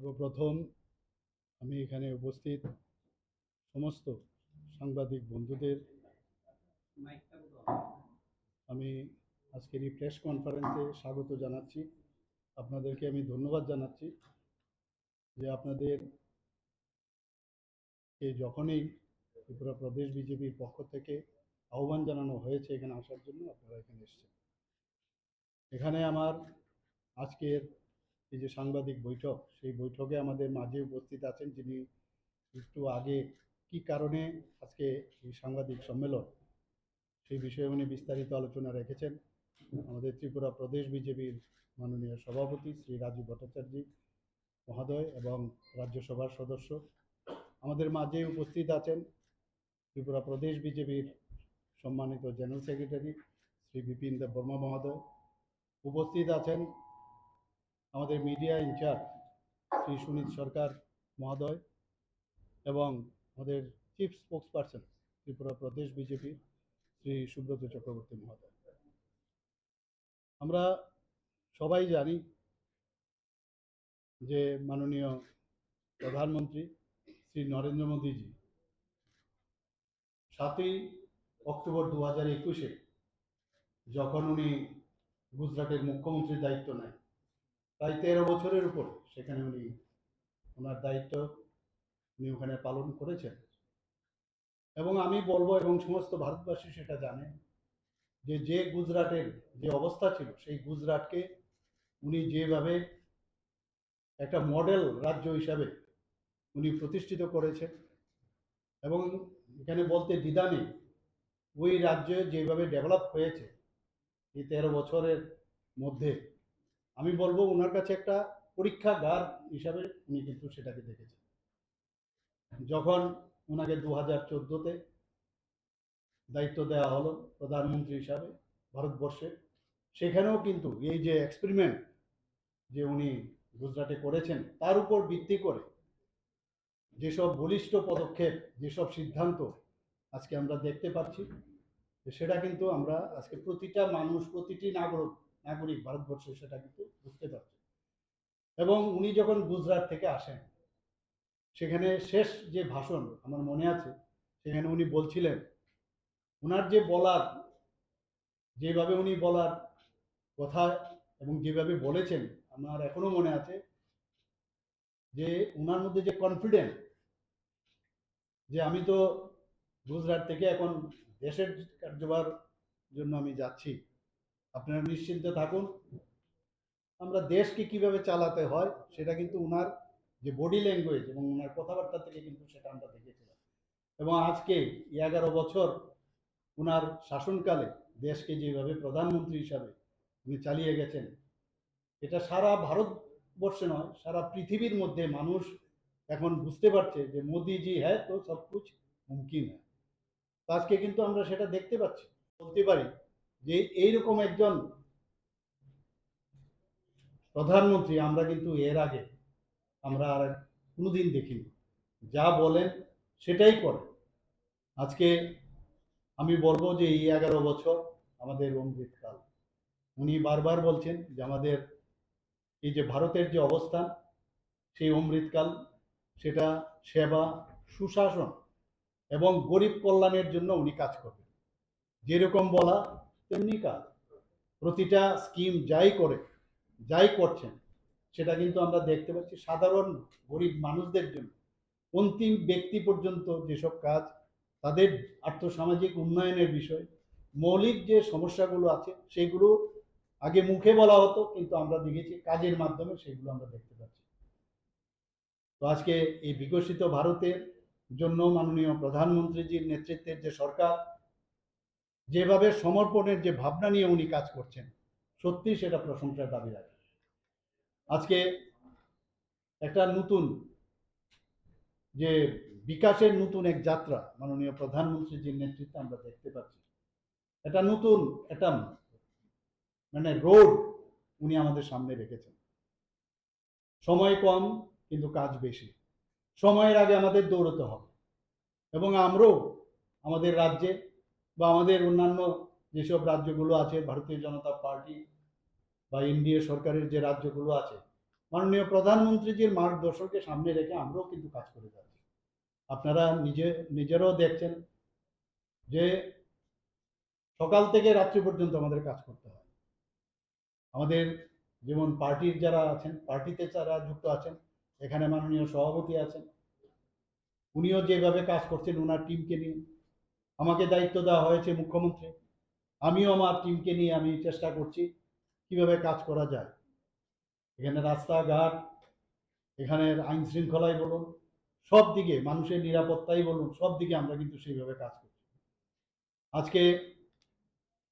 সর্বপ্রথম আমি এখানে উপস্থিত সমস্ত সাংবাদিক বন্ধুদের আমি আজকের এই প্রেস কনফারেন্সে স্বাগত জানাচ্ছি। আপনাদেরকে আমি ধন্যবাদ জানাচ্ছি যে আপনাদের যখনই ত্রিপুরা প্রদেশ বিজেপির পক্ষ থেকে আহ্বান জানানো হয়েছে এখানে আসার জন্য, আপনারা এখানে এসেছেন। এখানে আমার আজকের এই যে সাংবাদিক বৈঠক, সেই বৈঠকে আমাদের মাঝে উপস্থিত আছেন যিনি একটু আগে কি কারণে আজকে এই সাংবাদিক সম্মেলন, সেই বিষয়ে উনি বিস্তারিত আলোচনা রেখেছেন। আমাদের ত্রিপুরা প্রদেশ বিজেপির মাননীয় সভাপতি শ্রী রাজীব ভট্টাচার্য মহোদয় এবং রাজ্যসভার সদস্য। আমাদের মাঝে উপস্থিত আছেন ত্রিপুরা প্রদেশ বিজেপির সম্মানিত জেনারেল সেক্রেটারি শ্রী বিপিন দেব বর্মা মহোদয়। উপস্থিত আছেন আমাদের মিডিয়া ইনচার্জ শ্রী সুনীত সরকার মহোদয় এবং আমাদের চিফ স্পোক্স পারসন ত্রিপুরা প্রদেশ বিজেপি শ্রী সুব্রত চক্রবর্তী মহোদয়। আমরা সবাই জানি যে মাননীয় প্রধানমন্ত্রী শ্রী নরেন্দ্র মোদীজি সাতই অক্টোবর দু হাজার একুশে যখন উনি গুজরাটের মুখ্যমন্ত্রীর দায়িত্ব নেয় প্রায় তেরো বছরের উপর সেখানে উনি ওনার দায়িত্ব উনি ওখানে পালন করেছেন। এবং আমি বলব এবং সমস্ত ভারতবাসী সেটা জানে যে যে গুজরাটের যে অবস্থা ছিল, সেই গুজরাটকে উনি যেভাবে একটা মডেল রাজ্য হিসাবে উনি প্রতিষ্ঠিত করেছেন এবং এখানে বলতে দ্বিধা নেই, ওই রাজ্য যেভাবে ডেভেলপ হয়েছে এই তেরো বছরের মধ্যে আমি বলব ওনার কাছে একটা পরীক্ষাগার হিসাবে উনি কিন্তু সেটাকে দেখেছেন। যখন ওনাকে দু হাজার চোদ্দোতে দায়িত্ব দেওয়া হলো প্রধানমন্ত্রী হিসাবে ভারতবর্ষে, সেখানেও কিন্তু এই যে এক্সপেরিমেন্ট যে উনি গুজরাটে করেছেন, তার উপর ভিত্তি করে যেসব বলিষ্ঠ পদক্ষেপ, যেসব সিদ্ধান্ত আজকে আমরা দেখতে পাচ্ছি, সেটা কিন্তু আমরা আজকে প্রতিটা মানুষ, প্রতিটি নাগরিক নাগরিক ভারতবর্ষে সেটা কিন্তু বুঝতে পারছে। এবং উনি যখন গুজরাট থেকে আসেন, সেখানে শেষ যে ভাষণ, আমার মনে আছে, সেখানে উনি বলছিলেন ওনার যে বলার, যেভাবে উনি বলার কথা এবং যেভাবে বলেছেন, আমার এখনও মনে আছে যে ওনার মধ্যে যে কনফিডেন্ট যে আমি তো গুজরাট থেকে এখন দেশের কার্যভার জন্য আমি যাচ্ছি আপনারা নিশ্চিন্তে থাকুন। আমরা দেশকে কীভাবে চালাতে হয়, সেটা কিন্তু ওনার যে বডি ল্যাঙ্গুয়েজ এবং ওনার কথাবার্তা থেকে কিন্তু সেটা আমরা দেখেছিলাম। এবং আজকে এগারো বছর ওনার শাসনকালে দেশকে যেভাবে প্রধানমন্ত্রী হিসাবে উনি চালিয়ে গেছেন, এটা সারা ভারতবর্ষে নয়, সারা পৃথিবীর মধ্যে মানুষ এখন বুঝতে পারছে যে মোদিজি হ্যাঁ তো সব কুছ মুমকিন হ্যাঁ। আজকে কিন্তু আমরা সেটা দেখতে পাচ্ছি, বলতে পারি যে এইরকম একজন প্রধানমন্ত্রী, আমরা কিন্তু এর আগে আমরা আর কোনোদিন দেখিনি। যা বলেন সেটাই করে আজকে আমি বলব যে এই এগারো বছর আমাদের অমৃতকাল উনি বারবার বলছেন যে আমাদের এই যে ভারতের যে অবস্থান, সেই অমৃতকাল সেটা সেবা, সুশাসন এবং গরিব কল্যাণের জন্য উনি কাজ করবেন। যেরকম বলা তেমনি কাজ। প্রতিটা স্কিম যাই করে, যাই করছেন, সেটা কিন্তু আমরা দেখতে পাচ্ছি সাধারণ গরিব মানুষদের জন্য। অন্তিম ব্যক্তি পর্যন্ত যেসব কাজ, তাদের আর্থসামাজিক উন্নয়নের বিষয়, মৌলিক যে সমস্যাগুলো আছে, সেগুলো আগে মুখে বলা হতো, কিন্তু আমরা দেখেছি কাজের মাধ্যমে সেগুলো আমরা দেখতে পাচ্ছি। তো আজকে এই বিকশিত ভারতের জন্য মাননীয় প্রধানমন্ত্রীজির নেতৃত্বের যে সরকার যেভাবে সমর্পণের যে ভাবনা নিয়ে উনি কাজ করছেন সত্যি সেটা প্রশংসার দাবি রাখে। আজকে একটা নতুন যে বিকাশের নতুন এক যাত্রা মাননীয় প্রধানমন্ত্রীজির নেতৃত্বে আমরা দেখতে পাচ্ছি। এটা নতুন একটা মানে রোড উনি আমাদের সামনে রেখেছেন। সময় কম কিন্তু কাজ বেশি। সময়ের আগে আমাদের দৌড়তে হবে। এবং আমরাও আমাদের রাজ্যে বা আমাদের অন্যান্য যেসব রাজ্যগুলো আছে, ভারতীয় জনতা পার্টি বা এনডিএ সরকারের যে রাজ্যগুলো আছে, মাননীয় প্রধানমন্ত্রীজির মার্গদর্শনকে সামনে রেখে আমরাও কিন্তু কাজ করে যাচ্ছি। আপনারা নিজে, নিজেরাও দেখছেন যে সকাল থেকে রাত্রি পর্যন্ত আমাদের কাজ করতে হয়। আমাদের যেমন পার্টির যারা আছেন, পার্টিতে যারা যুক্ত আছেন, এখানে মাননীয় সভাপতি আছেন, উনিও যেভাবে কাজ করছেন, ওনার টিমকে নিয়ে আমাকে দায়িত্ব দেওয়া হয়েছে মুখ্যমন্ত্রী। আমিও আমার টিমকে নিয়ে আমি চেষ্টা করছি কীভাবে কাজ করা যায়। এখানে রাস্তাঘাট এখানের আইন শৃঙ্খলাই বলুন, সব দিকে মানুষের নিরাপত্তাই বলুন, সব দিকে আমরা কিন্তু সেইভাবে কাজ করছি। আজকে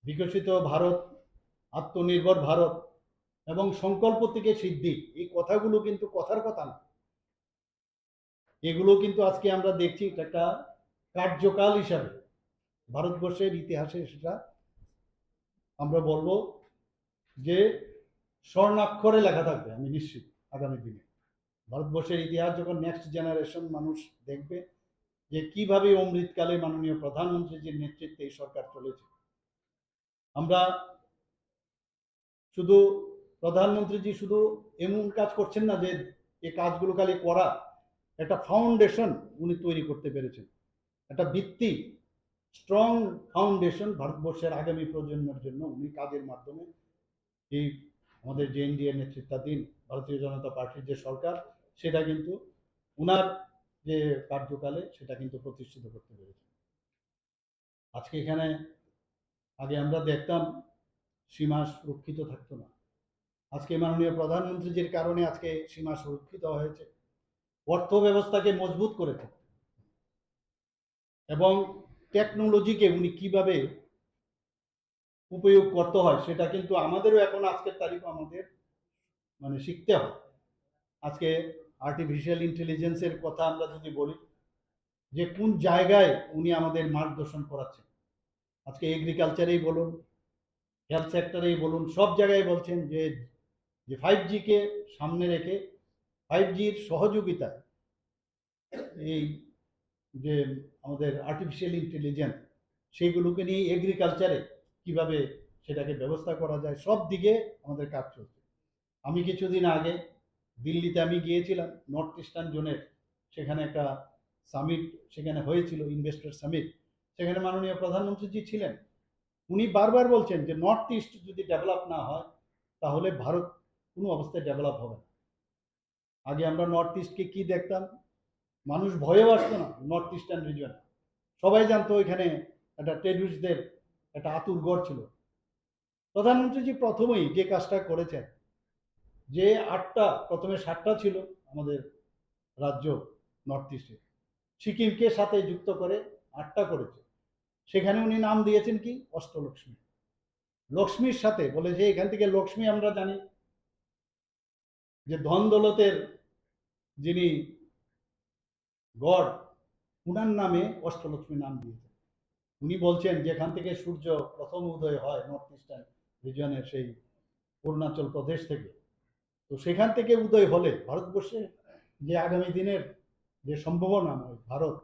বিকশিত ভারত, আত্মনির্ভর ভারত এবং সংকল্প থেকে সিদ্ধি, এই কথাগুলো কিন্তু কথার কথা না। এগুলো কিন্তু আজকে আমরা দেখছি একটা কার্যকাল হিসাবে। ভারতবর্ষের ইতিহাসে সেটা আমরা বলব যে স্বর্ণাক্ষরে লেখা থাকবে, আমি নিশ্চিত, আগামী দিনে। ভারতবর্ষের ইতিহাস যখন নেক্সট জেনারেশন মানুষ দেখবে যে কীভাবে অমৃতকালে মাননীয় প্রধানমন্ত্রীজির নেতৃত্বে এই সরকার চলেছে। আমরা শুধু প্রধানমন্ত্রীজি শুধু এমন কাজ করছেন না যে এই কাজগুলো খালি করা, একটা ফাউন্ডেশন উনি তৈরি করতে পেরেছেন। একটা ভিত্তি স্ট্রং ফাউন্ডেশন ভারতবর্ষের আগামী প্রজন্মের জন্য উনি কাজের মাধ্যমে এই আমাদের যে এনডিএ নেতৃত্বাধীন ভারতীয় জনতা পার্টির যে সরকার, সেটা কিন্তু উনার যে কার্যকালে সেটা কিন্তু প্রতিষ্ঠিত করতে পেরেছে। আজকে এখানে আগে আমরা দেখতাম সীমা সুরক্ষিত থাকতো না। আজকে মাননীয় প্রধানমন্ত্রীজির কারণে আজকে সীমা সুরক্ষিত হয়েছে। অর্থ ব্যবস্থাকে মজবুত করেছে এবং টেকনোলজিকে উনি কীভাবে উপয়োগ করতে হয়, সেটা কিন্তু আমাদেরও এখন আজকের তারিখ আমাদের মানে শিখতে হয় আজকে আর্টিফিশিয়াল ইন্টেলিজেন্সের কথা আমরা যদি বলি, যে কোন জায়গায় উনি আমাদের মার্গদর্শন করাচ্ছেন। আজকে এগ্রিকালচারেই বলুন হেলথ সেক্টরেই বলুন, সব জায়গায় বলছেন যে যে ফাইভ জিকে সামনে রেখে ফাইভ জির সহযোগিতা এই যে আমাদের আর্টিফিশিয়াল ইন্টেলিজেন্স সেইগুলোকে নিয়ে এগ্রিকালচারে কীভাবে সেটাকে ব্যবস্থা করা যায়, সব দিকে আমাদের কাজ চলছে। আমি কিছুদিন আগে দিল্লিতে আমি গিয়েছিলাম নর্থ ইস্টার্ন জোনের সেখানে একটা সামিট সেখানে হয়েছিল ইনভেস্টর সামিট সেখানে মাননীয় প্রধানমন্ত্রীজি ছিলেন। উনি বারবার বলছেন যে নর্থ ইস্ট যদি ডেভেলপ না হয়, তাহলে ভারত কোনো অবস্থায় ডেভেলপ হবে না। আগে আমরা নর্থ ইস্টকে কি দেখতাম? মানুষ ভয়েও আসতো না নর্থ ইস্টার্ন রিজন সবাই জানতো এখানে একটা টেররিস্টদের একটা আতুর গড় ছিল। প্রধানমন্ত্রীজি প্রথমেই যে কাজটা করেছেন, যে আটটা, প্রথমে সাতটা ছিল আমাদের রাজ্য নর্থ ইস্টে সিকিমকে সাথে যুক্ত করে আটটা করেছে। সেখানে উনি নাম দিয়েছেন কি? অষ্টলক্ষ্মী। লক্ষ্মীর সাথে বলে যে এখান থেকে লক্ষ্মী আমরা জানি। যে ধন দৌলতের যিনি গড়, উনার নামে অষ্টলক্ষ্মী নাম দিয়েছেন। উনি বলছেন যেখান থেকে সূর্য প্রথম উদয় হয় নর্থ ইস্টার্ন রিজনের সেই অরুণাচল প্রদেশ থেকে, তো সেখান থেকে উদয় হলে ভারতবর্ষে যে আগামী দিনের যে সম্ভাবনাময় ভারত,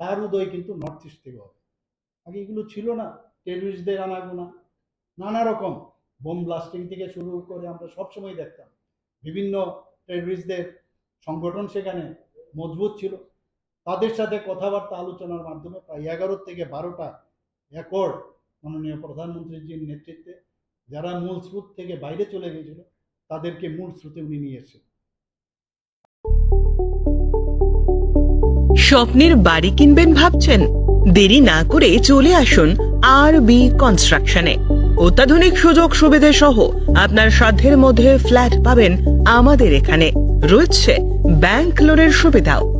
তার উদয় কিন্তু নর্থ ইস্ট থেকে হবে। আগে এগুলো ছিল না টেররিস্টদের আনাগোনা নানা রকম বোম ব্লাস্টিং থেকে শুরু করে আমরা সবসময় দেখতাম। বিভিন্ন টেররিস্টদের সংগঠন সেখানে মজবুত ছিল। তাদের সাথে কথাবার্তা আলোচনার মাধ্যমে প্রায় এগারো থেকে বারোটা একর মাননীয় প্রধানমন্ত্রীজির নেতৃত্বে যারা মূল স্রোত থেকে বাইরে চলে গেছিল তাদেরকে মূল স্রোতে উনি নিয়ে এসেছেন। স্বপ্নের বাড়ি কিনবেন ভাবছেন? দেরি না করে চলে আসুন আর বি কনস্ট্রাকশনে অত্যাধুনিক সুযোগ সুবিধে সহ আপনার সাধ্যের মধ্যে ফ্ল্যাট পাবেন আমাদের এখানে। রয়েছে ব্যাংক লোনের সুবিধাও।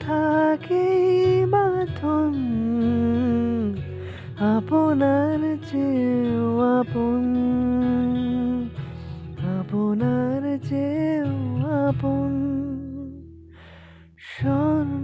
থাকে মাথন আপনার যে আপন আপনার যে আপন। স্বর্ণ